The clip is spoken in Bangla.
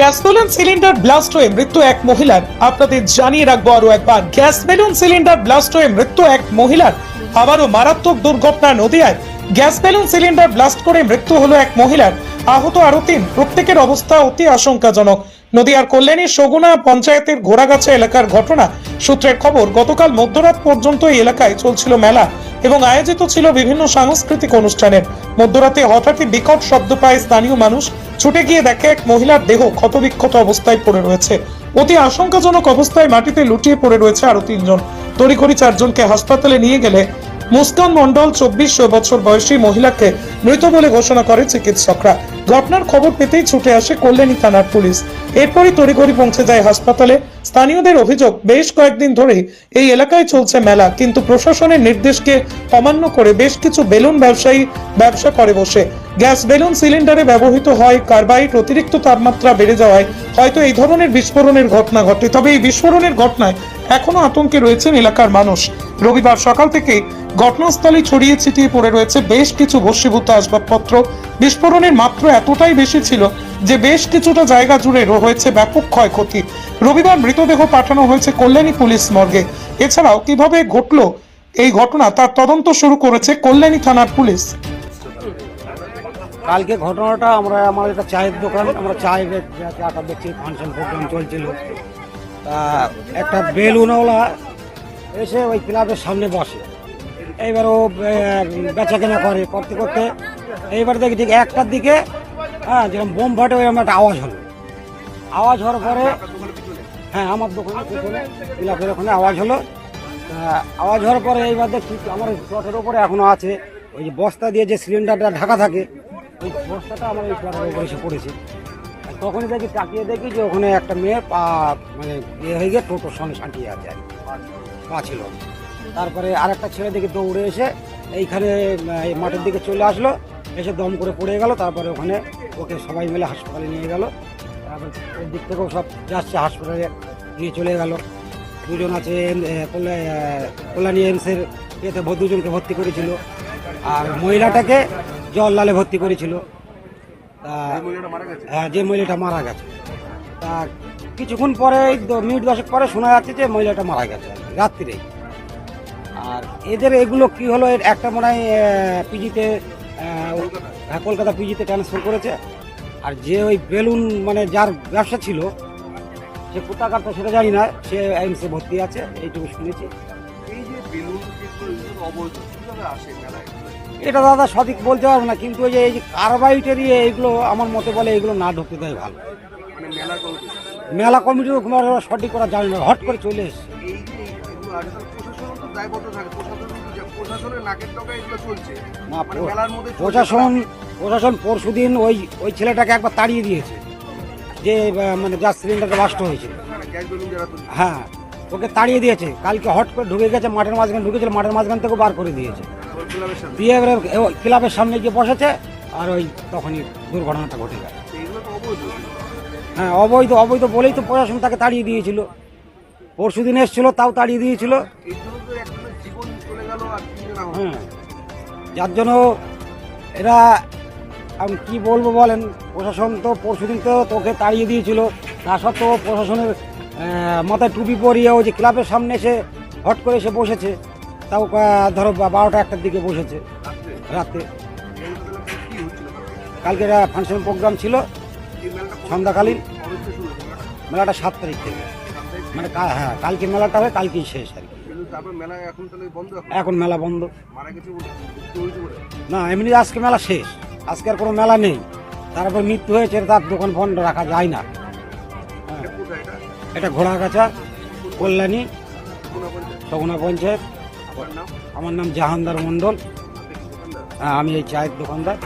গ্যাস বেলুন সিলিন্ডার ব্লাস্ট হয়ে মৃত্যু এক মহিলার। আপনাদের জানিয়ে রাখব আরও একবার, গ্যাস বেলুন সিলিন্ডার ব্লাস্ট হয়ে মৃত্যু এক মহিলার। আবারও মারাত্মক দুর্ঘটনা নদিয়ায়। গ্যাস বেলুন সিলিন্ডার ব্লাস্ট করে মৃত্যু হলো এক মহিলার। আহত আরও তিন, প্রত্যেকের অবস্থা অতি আশঙ্কাজনক। নদিয়ার কল্যাণী সগুনা পঞ্চায়েতের ঘোড়াগাছা এলাকার ঘটনা সূত্রের খবর, গতকাল মধ্যরাত পর্যন্ত এই এলাকায় চলছিল মেলা এবং আয়োজিত ছিল বিভিন্ন সাংস্কৃতিক অনুষ্ঠানের। মধ্যরাতে হঠাৎই বিকট শব্দ পায় স্থানীয় মানুষ ছুটে গিয়ে দেখে এক মহিলার দেহ ক্ষতবিক্ষত অবস্থায় পড়ে রয়েছে। অতি আশঙ্কাজনক অবস্থায় মাটিতে লুটিয়ে পড়ে রয়েছে আরও তিনজন। তড়িঘড়ি চারজনকে হাসপাতালে নিয়ে গেলে মুস্কান মন্ডল চব্বিশ বছর বয়সী মহিলাকে মৃত বলে ঘোষণা করে চিকিৎসকরা। ঘটনার খবর পেতেই ছুটে আসে কল্যাণী থানার পুলিশ। এরপরই তড়িঘড়ি পৌঁছে যায় হাসপাতালে। স্থানীয়দের অভিযোগ, বেশ কয়েকদিন ধরে এই এলাকায় চলছে মেলা, কিন্তু প্রশাসনের নির্দেশকে অমান্য করে বেশ কিছু বেলুন ব্যবসায়ী ব্যবসা করে বসে। গ্যাস বেলুন সিলিন্ডারে ব্যবহৃত হয়, কার্বাইড অতিরিক্ত তাপমাত্রা বেড়ে যাওয়ায় হয়তো এই ধরনের বিস্ফোরণের ঘটনা ঘটে। তবে এই বিস্ফোরণের ঘটনায় এখনও আতঙ্কে রয়েছেন এলাকার মানুষ। রবিবার সকাল থেকে ঘটনাস্থলে ছড়িয়ে ছিটিয়ে পড়ে রয়েছে বেশ কিছু ভস্মীভূত আসবাবপত্র। বিস্ফোরণের মাত্রা এতটাই বেশি ছিল যে বেশ কিছুটা জায়গা জুড়ে হয়েছে ব্যাপক ক্ষয়ক্ষতি। রবিবার মৃতদেহ পাঠানো হয়েছে কল্যাণী পুলিশ মর্গে। এছাড়াও কীভাবে ঘটলো এই ঘটনা তার তদন্ত শুরু করেছে কল্যাণী থানার পুলিশ। কালকে ঘটনাটা আমরা, আমার একটা চায়ের দোকান, আমরা চায়ের বেচি ফাংশন প্রোগ্রাম চলছিল। একটা বেলুনওয়ালা এসে ওই ক্লাবের সামনে বসে। এইবার ও বেচা কেনা করে করতে করতে। এইবার দেখি ঠিক একটার দিকে হ্যাঁ যেরকম বোম ফাটে ওই একটা আওয়াজ হলো। আওয়াজ হওয়ার পরে হ্যাঁ আমার দোকানে পেছনে ক্লাবের ওখানে আওয়াজ হলো। আওয়াজ হওয়ার পরে এইবার দেখছি আমার প্লটের ওপরে এখনও আছে, ওই যে বস্তা দিয়ে যে সিলিন্ডারটা ঢাকা থাকে, ওই বস্তাটা আমার এই প্লটের উপরে এসে পড়েছে। তখনই দেখি, তাকিয়ে দেখি যে ওখানে একটা মেয়ে পা মানে ইয়ে হয়ে গিয়ে টোটোর সঙ্গে সাঁটিয়ে আছে আর। পা ছিল। তারপরে আরেকটা ছেলে দেখি দৌড়ে এসে এইখানে, এই মাঠের দিকে চলে আসলো, এসে দম করে পড়ে গেল, তারপরে ওখানে ওকে সবাই মিলে হাসপাতালে নিয়ে গেল। তারপরে ওর দিক থেকেও সব যাচ্ছে, হাসপাতালে নিয়ে চলে গেল। দুজন আছে কল্যাণী এমসের এতে দুজনকে ভর্তি করেছিল। আর মহিলাটাকে জললালে ভর্তি করেছিল। তা হ্যাঁ যে মহিলাটা মারা গেছে। তা, কিছুক্ষণ পরে মিনিট দশেক পরে শোনা যাচ্ছে যে মহিলাটা মারা গেছে আর রাত্রিরেই। আর এদের এগুলো কি হলো? এর একটা মনে হয় পিজিতে হ্যাঁ কলকাতা পিজিতে ট্রান্সফার করেছে। আর যে ওই বেলুন মানে যার ব্যবসা ছিল সে কোথাকার তো সেটা জানি না সে এইমসে ভর্তি আছে এইটুকু শুনেছি। এই যে বেলুন অবৈধ আসে মেলায়? এটা দাদা সঠিক বলতে পারব না কিন্তু ওই যে এই যে কার্বাইটেরই এইগুলো আমার মতে বলে এগুলো না ঢুকতে দেয় ভালো। মানে মেলা কমিটি? মেলা কমিটিও ওরা সঠিক করা জানে না হট করে চলে এসছে। প্রশাসন দায়বদ্ধ থাকে। প্রশাসন কি প্রশাসনের নাকের ডগায় এগুলো চলছে। না মানে মেলার মধ্যে প্রশাসন প্রশাসন পরশু দিন ওই ওই ছেলেটাকে একবার তাড়িয়ে দিয়েছে। যে মানে গ্যাস সিলিন্ডারটা বাস্ট হয়েছিল তুলছে হ্যাঁ ওকে তাড়িয়ে দিয়েছে। কালকে হট করে ঢুকে গেছে মাঠের মাঝখানে ঢুকেছিল মাঠের মাঝখান থেকে বার করে দিয়েছে। ওই ক্লাবের সামনে। দিয়ে এবারে ক্লাবের সামনে গিয়ে বসেছে আর ওই তখনই দুর্ঘটনাটা ঘটে অবৈধ। হ্যাঁ অবৈধ অবৈধ বলেই তো প্রশাসন তাকে তাড়িয়ে দিয়েছিল। পরশু দিন এসেছিল তাও তাড়িয়ে দিয়েছিল। হ্যাঁ। যার জন্য এরা আমি কি বলব বলেন প্রশাসন তো পরশুদিন তো তোকে তাড়িয়ে দিয়েছিল। তা সত্ত্বেও প্রশাসনের মাথায় টুপি পরিয়ে ও যে ক্লাবের সামনে এসে হট করে এসে বসেছে। তাও ধরো বারোটা একটার দিকে বসেছে। রাতে? কালকে কি ফাংশন প্রোগ্রাম ছিল। সন্ধ্যাকালীন। মেলাটা? সাত তারিখ থেকে। মানে হ্যাঁ কালকে মেলাটা হবে কালকেই শেষ আর কি। তারপর মেলা এখন তাহলে বন্ধ এখন? এখন মেলা বন্ধ। মারা গেছে না এমনি আজকে মেলা শেষ। আজকে আর কোনো মেলা নেই। তারপর মৃত্যু হয়েছে তার দোকান বন্ধ রাখা যায় না। এটা ঘোড়াগাছা কল্যাণী সগুনা পঞ্চায়েত। আমার নাম জাহানদার মণ্ডল। হ্যাঁ, আমি এই চায়ের দোকানদার।